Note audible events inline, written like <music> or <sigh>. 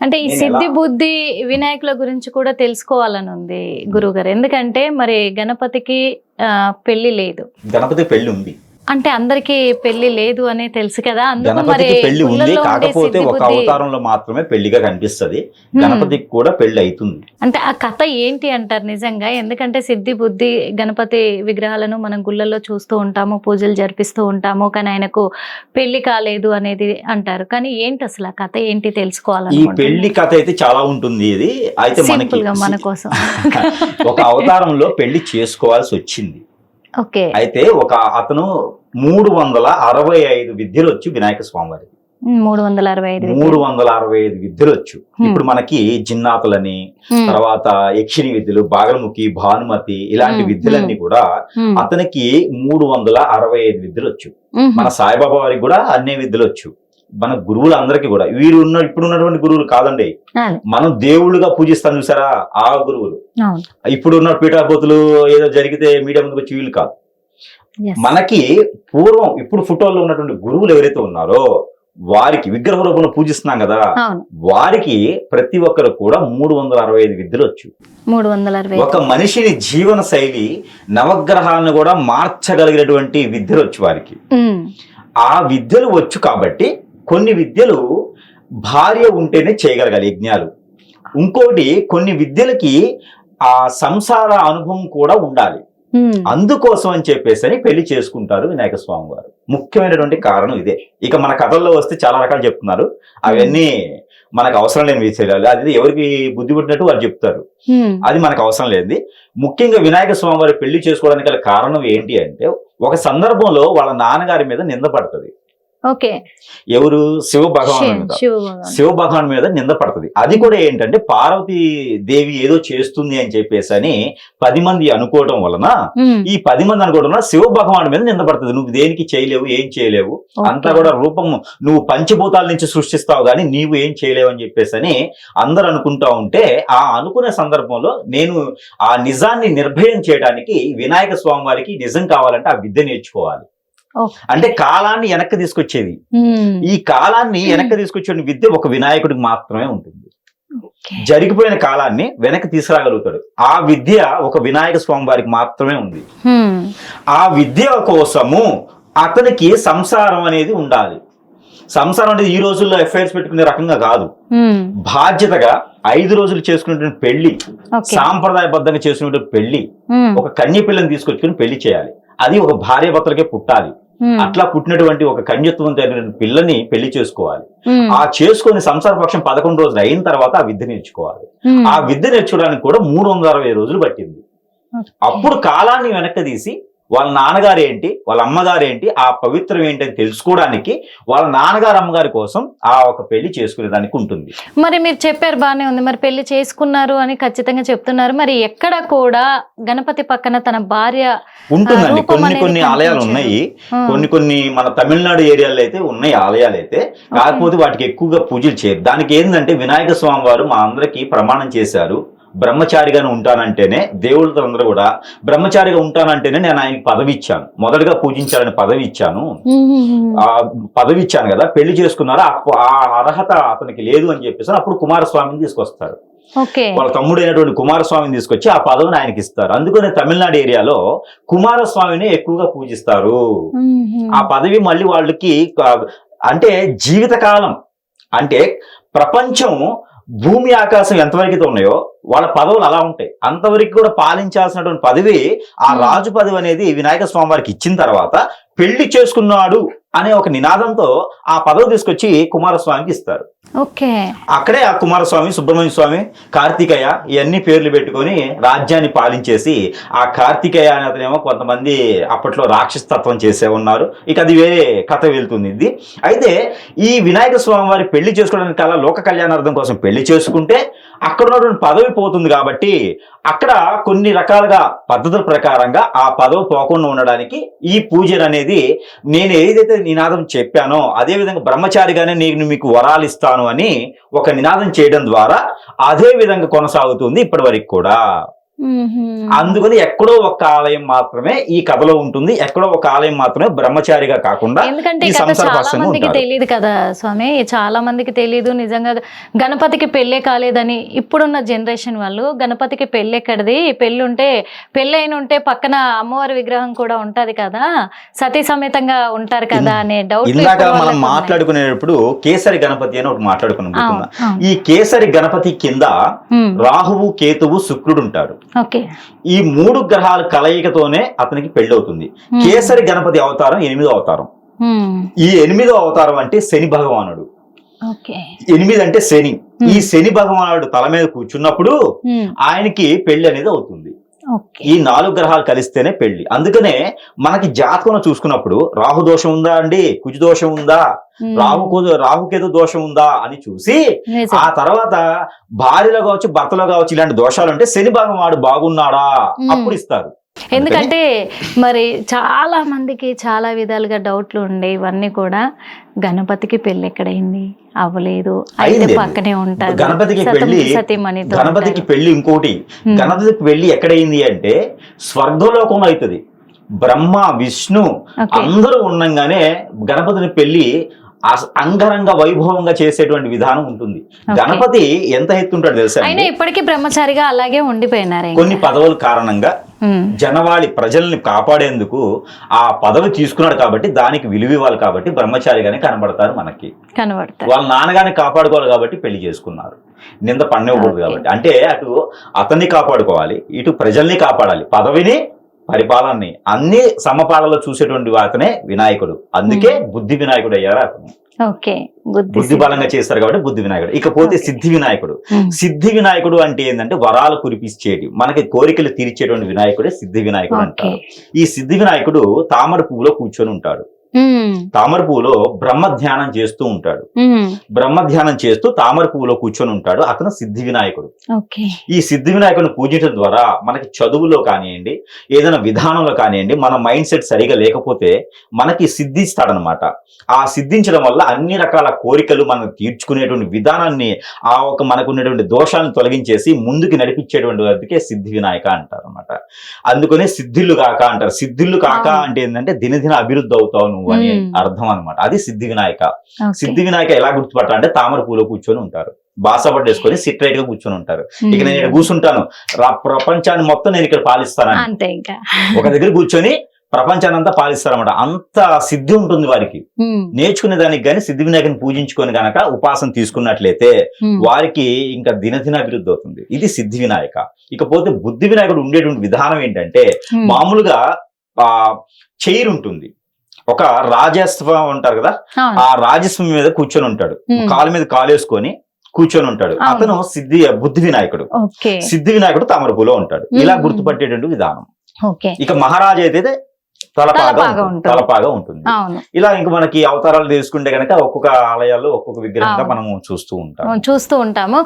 అంటే ఈ సిద్ధి బుద్ధి వినాయకుల గురించి కూడా తెలుసుకోవాలని ఉంది గురువుగారు ఎందుకంటే మరి గణపతికి ఆ, పెళ్ళి లేదు. గణపతి పెళ్ళి ఉంది. అంటే అందరికి పెళ్ళి లేదు అని తెలుసు కదా గణపతికి పెళ్ళి ఉంది కాకపోతే ఒక అవతారంలో మాత్రమే పెళ్ళిగా కనిపిస్తది. గణపతికి కూడా పెళ్ళి అవుతుంది. అంటే ఆ కథ ఏంటి అంటారు నిజంగా? ఎందుకంటే సిద్ధి బుద్ధి గణపతి విగ్రహాలను మనం గుళ్ళల్లో చూస్తూ ఉంటాము పూజలు జరిపిస్తూ ఉంటాము కానీ ఆయనకు పెళ్ళి కాలేదు అనేది అంటారు. కానీ ఏంటి అసలు ఆ కథ? ఏంటి ఈ తెలుసుకోవాలని పెళ్ళి కథ అయితే చాలా ఉంటుంది ఇది. అయితే మనకి మన కోసం. <laughs> ఒక అవతారంలో పెళ్ళి చేసుకోవాల్సి వచ్చింది. అయితే ఒక అతను మూడు వందల అరవై ఐదు విద్యలు వచ్చు వినాయక స్వామి వారికి మూడు వందల అరవై ఐదు మూడు వందల అరవై ఐదు విద్యలు వచ్చు ఇప్పుడు మనకి జిన్నాతులని తర్వాత యక్షిణి విద్యలు బాగలముఖి భానుమతి ఇలాంటి. విద్యలన్నీ కూడా అతనికి మూడు వందల అరవై ఐదు విద్యలు వచ్చు మన సాయిబాబా వారికి కూడా అన్ని విద్యలు వచ్చు మన గురువులు అందరికీ కూడా వీరు ఉన్న ఇప్పుడు ఉన్నటువంటి గురువులు కాదండి. మనం దేవుళ్ళుగా పూజిస్తాం చూసారా? ఆ గురువులు. ఇప్పుడు ఉన్న పీఠాపోతులు ఏదో జరిగితే మీడియా ముందుకు వచ్చి వీళ్ళు కాదు. మనకి పూర్వం ఇప్పుడు ఫోటోల్లో ఉన్నటువంటి గురువులు ఎవరైతే ఉన్నారో వారికి విగ్రహ రూపంలో పూజిస్తున్నాం కదా వారికి ప్రతి ఒక్కరు కూడా మూడు వందల అరవై ఐదు విద్యలు వచ్చు. మూడు వందల అరవై ఒక మనిషిని జీవన శైలి నవగ్రహాలను కూడా మార్చగలిగినటువంటి విద్యలు వచ్చు వారికి. ఆ విద్యలు వచ్చు కాబట్టి కొన్ని విద్యలు భార్య ఉంటేనే చేయగలగాలి యజ్ఞాలు. ఇంకోటి కొన్ని విద్యలకి ఆ సంసార అనుభవం కూడా ఉండాలి. అందుకోసం అని చెప్పేసి అని పెళ్ళి చేసుకుంటారు వినాయక స్వామి వారు ముఖ్యమైనటువంటి కారణం ఇదే. ఇక మన కథల్లో వస్తే చాలా రకాలు చెప్తున్నారు. అవన్నీ మనకు అవసరం లేని విషయాలు. అది ఎవరికి బుద్ధి పుట్టినట్టు వారు చెప్తారు. అది మనకు అవసరం లేదు ముఖ్యంగా వినాయక స్వామి వారి పెళ్ళి చేసుకోవడానికి గల కారణం ఏంటి అంటే ఒక సందర్భంలో వాళ్ళ నాన్నగారి మీద నింద పడుతుంది. ఓకే. ఎవరు? శివ భగవాన్ మీద. శివ భగవాన్. మీద నింద పడుతుంది. అది కూడా ఏంటంటే పార్వతీ దేవి ఏదో చేస్తుంది అని చెప్పేసి అని పది మంది అనుకోవడం వలన ఈ పది మంది అనుకోవడం వలన శివ భగవాన్ మీద నింద పడుతుంది. నువ్వు దేనికి చేయలేవు ఏం చేయలేవు. అంతా కూడా రూపం నువ్వు పంచభూతాల నుంచి సృష్టిస్తావు కానీ నీవు ఏం చేయలేవు అని చెప్పేసి అని అందరు అనుకుంటా ఉంటే ఆ అనుకునే సందర్భంలో నేను ఆ నిజాన్ని నిర్భయం చేయడానికి వినాయక స్వామి వారికి నిజం కావాలంటే ఆ విద్య నేర్చుకోవాలి. అంటే కాలాన్ని వెనక్కి తీసుకొచ్చేది. ఉమ్, ఈ కాలాన్ని వెనక్కి తీసుకొచ్చే విద్య ఒక వినాయకుడికి మాత్రమే ఉంటుంది. జరిగిపోయిన కాలాన్ని వెనక్కి తీసుకురాగలుగుతాడు. ఆ విద్య ఒక వినాయక స్వామి వారికి మాత్రమే ఉంది. ఆ విద్య కోసము అతనికి సంసారం అనేది ఉండాలి. సంసారం అనేది ఈ రోజుల్లో ఎఫ్ఐఆర్స్ పెట్టుకునే రకంగా కాదు. బాధ్యతగా ఐదు రోజులు చేసుకునేటువంటి పెళ్ళి. సాంప్రదాయబద్ధంగా చేసుకునేటువంటి పెళ్ళి ఒక కన్య పిల్లని తీసుకొచ్చుకుని పెళ్ళి చేయాలి. అది ఒక భార్య భర్తలకే పుట్టాలి. అట్లా పుట్టినటువంటి ఒక కన్యత్వం జరిగిన పిల్లని పెళ్ళి చేసుకోవాలి. ఆ చేసుకుని సంసార పక్షం పదకొండు రోజులు అయిన తర్వాత ఆ విద్య నేర్చుకోవాలి. ఆ విద్య నేర్చుకోవడానికి కూడా మూడు వందల అరవై రోజులు పట్టింది. అప్పుడు కాలాన్ని వెనక్కి తీసి వాళ్ళ నాన్నగారు ఏంటి వాళ్ళ అమ్మగారు ఏంటి ఆ పవిత్రం ఏంటి అని తెలుసుకోవడానికి వాళ్ళ నాన్నగారు అమ్మగారి కోసం ఆ ఒక పెళ్ళి చేసుకునేదానికి ఉంటుంది. మరి మీరు చెప్పారు బానే ఉంది. మరి పెళ్ళి చేసుకున్నారు అని ఖచ్చితంగా చెప్తున్నారు. మరి ఎక్కడ కూడా గణపతి పక్కన తన భార్య ఉంటుందండి. కొన్ని కొన్ని ఆలయాలు. ఉన్నాయి. కొన్ని కొన్ని మన తమిళనాడు ఏరియాలో అయితే ఉన్నాయి ఆలయాలు అయితే కాకపోతే వాటికి ఎక్కువగా పూజలు చేయరు దానికి ఏంటంటే వినాయక స్వామి వారు మా అందరికి ప్రమాణం చేశారు. బ్రహ్మచారిగానే ఉంటానంటేనే దేవుళ్ళతో అందరూ కూడా బ్రహ్మచారిగా ఉంటానంటేనే నేను ఆయనకి పదవి ఇచ్చాను మొదటగా పూజించాలని పదవి ఇచ్చాను ఆ పదవి ఇచ్చాను కదా పెళ్ళి చేసుకున్నారా ఆ అర్హత అతనికి లేదు అని చెప్పేసి అప్పుడు కుమారస్వామిని తీసుకొస్తారు. వాళ్ళ తమ్ముడు అయినటువంటి కుమారస్వామిని తీసుకొచ్చి ఆ పదవిని ఆయనకి ఇస్తారు. అందుకనే తమిళనాడు ఏరియాలో కుమారస్వామిని ఎక్కువగా పూజిస్తారు. ఆ పదవి మళ్ళీ వాళ్ళకి అంటే జీవితకాలం అంటే ప్రపంచం భూమి ఆకాశం ఎంతవరకు అయితే ఉన్నాయో వాళ్ళ పదవులు అలా ఉంటాయి. అంతవరకు కూడా పాలించాల్సినటువంటి పదవి ఆ రాజు పదవి అనేది వినాయక స్వామి వారికి ఇచ్చిన తర్వాత పెళ్ళి చేసుకున్నాడు. అనే ఒక నినాదంతో ఆ పదవి తీసుకొచ్చి కుమారస్వామికి ఇస్తారు. ఓకే. అక్కడే ఆ కుమారస్వామి సుబ్రహ్మణ్య స్వామి కార్తికేయ ఇవన్నీ పేర్లు పెట్టుకొని రాజ్యాన్ని పాలించేసి ఆ కార్తికేయ అనే అతనేమో కొంతమంది అప్పట్లో రాక్షసతత్వం చేసే ఉన్నారు. ఇక అది వేరే కథ వెళ్తుంది ఇది. అయితే ఈ వినాయక స్వామి వారి పెళ్ళి చేసుకోవడానికి కల లోక కళ్యాణార్థం కోసం పెళ్ళి చేసుకుంటే అక్కడ ఉన్నటువంటి పదవి పోతుంది కాబట్టి అక్కడ కొన్ని రకాలుగా పద్ధతుల ప్రకారంగా ఆ పదవి పోకుండా ఉండడానికి ఈ పూజ అనేది నేను ఏదైతే నినాదం చెప్పానో అదే విధంగా బ్రహ్మచారిగానే నేను మీకు వరాలు ఇస్తాను అని ఒక నినాదం చేయడం ద్వారా అదే విధంగా కొనసాగుతుంది ఇప్పటి వరకు కూడా. అందుకని ఎక్కడో ఒక ఆలయం మాత్రమే ఈ కథలో ఉంటుంది. ఎక్కడో ఒక ఆలయం మాత్రమే బ్రహ్మచారిగా కాకుండా ఎందుకంటే చాలా మందికి. తెలియదు కదా స్వామి. చాలా మందికి తెలియదు నిజంగా గణపతికి పెళ్ళే కాలేదని ఇప్పుడున్న జనరేషన్ వాళ్ళు గణపతికి పెళ్ళి ఎక్కడిది పెళ్ళి ఉంటే పెళ్ళి అయిన ఉంటే పక్కన అమ్మవారి విగ్రహం కూడా ఉంటది కదా. సతీ సమేతంగా ఉంటారు కదా అనే డౌట్ ఇందాక మనం మాట్లాడుకునేటప్పుడు కేసరి గణపతి అని ఒకటి మాట్లాడుకున్నాం? ఈ కేసరి గణపతి కింద రాహువు కేతువు శుక్రుడు ఉంటాడు ఈ మూడు గ్రహాల కలయికతోనే అతనికి పెళ్ళవుతుంది. కేసరి గణపతి అవతారం ఎనిమిదో అవతారం. ఈ ఎనిమిదో అవతారం అంటే శని భగవానుడు. ఎనిమిది అంటే శని. ఈ శని భగవానుడు తల మీద కూర్చున్నప్పుడు ఆయనకి పెళ్ళి అనేది అవుతుంది. ఈ నాలుగు గ్రహాలు కలిస్తేనే పెళ్ళి అందుకనే మనకి జాతకంలో చూసుకున్నప్పుడు రాహు దోషం ఉందా అండి? కుజు దోషం ఉందా? రాహు కు- రాహుకేతు దోషం ఉందా అని చూసి ఆ తర్వాత భార్యలో కావచ్చు భర్తలో కావచ్చు ఇలాంటి దోషాలు ఉంటే శని భగవానుడు బాగున్నాడా? మ్మ్. అప్పుడు ఇస్తారు. ఎందుకంటే మరి చాలా మందికి చాలా విధాలుగా డౌట్లు ఉండే ఇవన్నీ కూడా గణపతికి పెళ్ళి ఎక్కడైంది అవ్వలేదు అయితే. పక్కనే ఉంటారు గణపతికి పెళ్ళి గణపతికి. పెళ్ళి ఇంకోటి. గణపతికి పెళ్ళి ఎక్కడైంది అంటే స్వర్గలోకంలో అవుతుంది బ్రహ్మ విష్ణు. అందరూ ఉండంగానే గణపతిని పెళ్ళి అంగరంగ వైభవంగా చేసేటువంటి విధానం ఉంటుంది. గణపతి ఎంత ఎత్తుంటాడు తెలుసా? ఇప్పటికీ బ్రహ్మచారిగా అలాగే ఉండిపోయినారు. కొన్ని పదవుల కారణంగా జనవాళి ప్రజల్ని కాపాడేందుకు ఆ పదవి తీసుకున్నాడు కాబట్టి దానికి విలువ ఇవ్వాలి కాబట్టి బ్రహ్మచారిగానే కనబడతారు మనకి. కనబడతారు. వాళ్ళ నాన్నగారిని కాపాడుకోవాలి కాబట్టి పెళ్ళి చేసుకున్నారు. నింద ఓకే. కాబట్టి. అంటే అటు అతన్ని కాపాడుకోవాలి ఇటు ప్రజల్ని కాపాడాలి. పదవిని పరిపాలనని అన్ని సమపాలలో చూసేటువంటి అతనే వినాయకుడు. అందుకే బుద్ధి వినాయకుడు అయ్యారు అతను. ఓకే బుద్ధి బలంగా చేస్తారు కాబట్టి బుద్ధి వినాయకుడు. ఇకపోతే. సిద్ధి వినాయకుడు. సిద్ధి వినాయకుడు అంటే ఏంటంటే వరాలు కురిపించేటి. మనకి కోరికలు తీర్చేటువంటి వినాయకుడే సిద్ధి వినాయకుడు అంటారు. ఈ సిద్ధి వినాయకుడు తామర పువ్వులో కూర్చొని ఉంటాడు. తామర పువ్వులో బ్రహ్మ ధ్యానం చేస్తూ ఉంటాడు. బ్రహ్మ ధ్యానం చేస్తూ తామర పువ్వులో కూర్చొని ఉంటాడు అతను సిద్ధి వినాయకుడు. ఈ సిద్ధి వినాయకుడిని పూజించడం ద్వారా మనకి చదువులో కానివ్వండి ఏదైనా విధానంలో కానివ్వండి మన మైండ్ సెట్ సరిగా లేకపోతే మనకి సిద్ధిస్తాడనమాట ఆ సిద్ధించడం వల్ల అన్ని రకాల కోరికలు మనం తీర్చుకునేటువంటి విధానాన్ని ఆ ఒక మనకు ఉన్నటువంటి దోషాలను తొలగించేసి ముందుకు నడిపించేటువంటి వాటికే సిద్ధి వినాయక అంటారు అనమాట అందుకనే సిద్ధిల్లు కాక అంటారు. సిద్ధిల్లు కాక. అంటే ఏంటంటే దినదిన అభివృద్ధి అవుతావు నువ్వు అని. అర్థం అనమాట అది సిద్ధి వినాయక. సిద్ధి వినాయక ఎలా గుర్తుపట్టాలంటే తామర పూలో కూర్చొని ఉంటారు. బాసపట్టు వేసుకొని సిట్రైట్గా కూర్చొని ఉంటారు. ఇక నేను ఇక్కడ కూర్చుంటాను. ప్రపంచాన్ని మొత్తం నేను ఇక్కడ పాలిస్తానని. అంతే ఇంకా. ఒక దగ్గర కూర్చొని ప్రపంచాన్ని అంతా పాలిస్తారన్నమాట. అంత సిద్ధి ఉంటుంది వారికి. నేర్చుకునే దానికి కానీ సిద్ధి వినాయకుని పూజించుకొని గనక ఉపాసన తీసుకున్నట్లయితే వారికి ఇంకా దినదిన అభివృద్ధి అవుతుంది. ఇది సిద్ధి వినాయక ఇకపోతే బుద్ధి వినాయకుడు ఉండేటువంటి విధానం ఏంటంటే మామూలుగా ఆ చైర్ ఉంటుంది. ఒక రాజస్వం ఉంటారు కదా. ఆ రాజస్వం మీద కూర్చొని ఉంటాడు. కాలు మీద కాలు వేసుకొని కూర్చొని ఉంటాడు. అతను సిద్ధి బుద్ధి వినాయకుడు. సిద్ధి వినాయకుడు తామరపులో ఉంటాడు. ఇలా. గుర్తుపట్టేటువంటి విధానం. ఇక మహారాజు అయితే తలపాగా తలపాగా ఉంటుంది. ఇలా ఇంక మనకి అవతారాలు తీసుకుంటే గనక ఒక్కొక్క ఆలయాల్లో ఒక్కొక్క విగ్రహంగా. మనము చూస్తూ ఉంటాం చూస్తూ ఉంటాము.